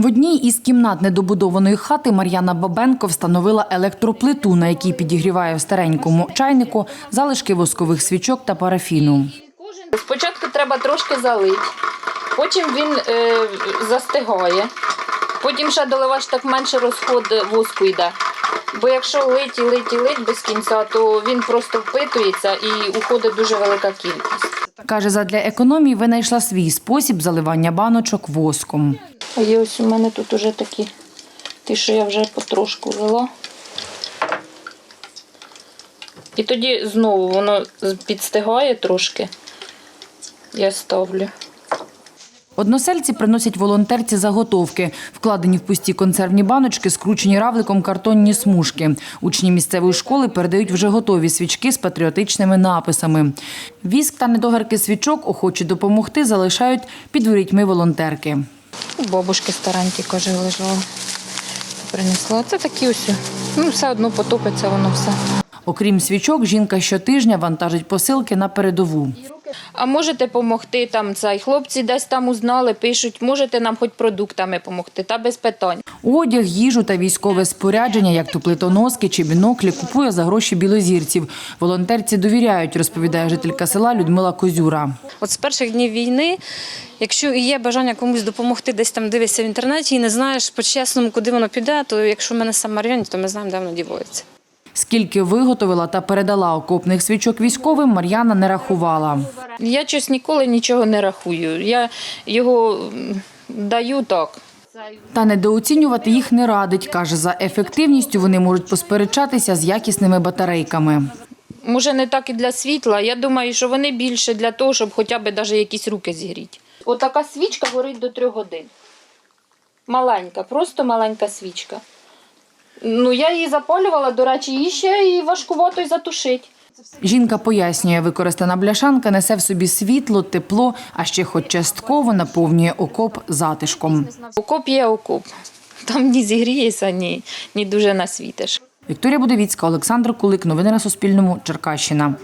В одній із кімнат недобудованої хати Мар'яна Бабенко встановила електроплиту, на якій підігріває в старенькому чайнику залишки воскових свічок та парафіну. Спочатку треба трошки залити, потім він е, застигає, потім ще доливаєш так менше розход воску йде. Бо якщо лить і лить і лить без кінця, то він просто впитується і уходить дуже велика кількість. Каже, задля економії винайшла свій спосіб заливання баночок воском. А є ось у мене тут уже такі, ті, що я вже потрошку лила. І тоді знову воно підстигає трошки. Я ставлю. Односельці приносять волонтерці заготовки, вкладені в пусті консервні баночки, скручені равликом картонні смужки. Учні місцевої школи передають вже готові свічки з патріотичними написами. Віск та недогарки свічок охочі допомогти залишають під ворітьми волонтерки. У бабушки старенькі, каже, лежала. Принесла. Це такі ось. Ну, все одно потопиться воно все. Окрім свічок, жінка щотижня вантажить посилки на передову. А можете допомогти там цей хлопці десь там узнали, пишуть, можете нам хоч продуктами допомогти, та без питань. Одяг, їжу та військове спорядження, як то плитоноски чи біноклі, купує за гроші білозірців. Волонтерці довіряють, розповідає жителька села Людмила Козюра. От з перших днів війни, якщо і є бажання комусь допомогти, десь там дивишся в інтернеті і не знаєш по-чесному, куди воно піде, то якщо в мене сам район, то ми знаємо, де воно дівається. Скільки виготовила та передала окопних свічок військовим, Мар'яна не рахувала. Я щось ніколи нічого не рахую. Я його даю так. Та недооцінювати їх не радить. Каже, за ефективністю вони можуть посперечатися з якісними батарейками. Може, не так і для світла. Я думаю, що вони більше для того, щоб хоча б навіть якісь руки зігріти. Отака свічка горить до трьох годин. Маленька, просто маленька свічка. Ну, я її запалювала, до речі, її ще і важкувато й затушить. Жінка пояснює, використана бляшанка несе в собі світло, тепло, а ще хоч частково наповнює окоп затишком. Окоп є окоп. Там ні зігрієшся, ні, ні дуже насвітиш. Вікторія Будовіцька, Олександр Кулик. Новини на Суспільному. Черкащина.